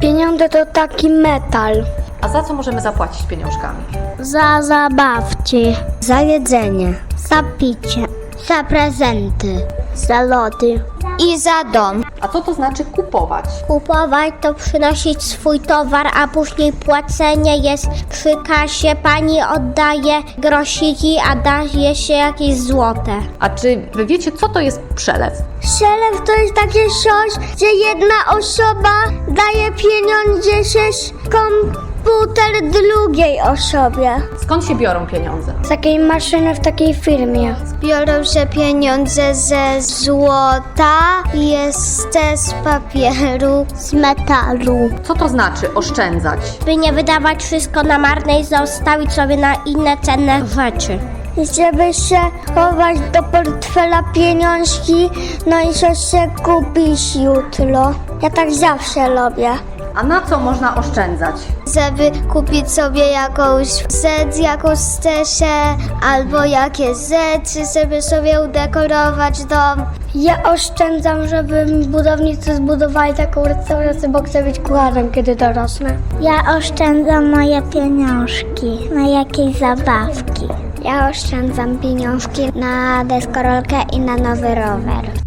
Pieniądze to taki metal. A za co możemy zapłacić pieniążkami? Za zabawki. Za jedzenie. Za picie. Za prezenty. Za lody. I za dom. A co to znaczy kupować? Kupować to przynosić swój towar, a później płacenie jest przy kasie. Pani oddaje grosiki, a daje się jakieś złote. A czy wy wiecie, co to jest przelew? Przelew to jest takie coś, że jedna osoba daje pieniądze przez komputer drugiej osobie. Skąd się biorą pieniądze? Z takiej maszyny w takiej firmie. Biorą się pieniądze ze złota, jest te z papieru, z metalu. Co to znaczy oszczędzać? By nie wydawać wszystko na marne i zostawić sobie na inne cenne rzeczy. Żeby się chować do portfela pieniążki, no i coś się kupić jutro. Ja tak zawsze robię. A na co można oszczędzać? żeby kupić sobie jakąś rzecz, jakąś steszę albo jakieś rzeczy, żeby sobie udekorować dom. Ja oszczędzam, żeby budownicy zbudowali taką restaurację, bo chcę być kucharzem, kiedy dorosnę. Ja oszczędzam moje pieniążki na jakieś zabawki. Ja oszczędzam pieniążki na deskorolkę i na nowy rower.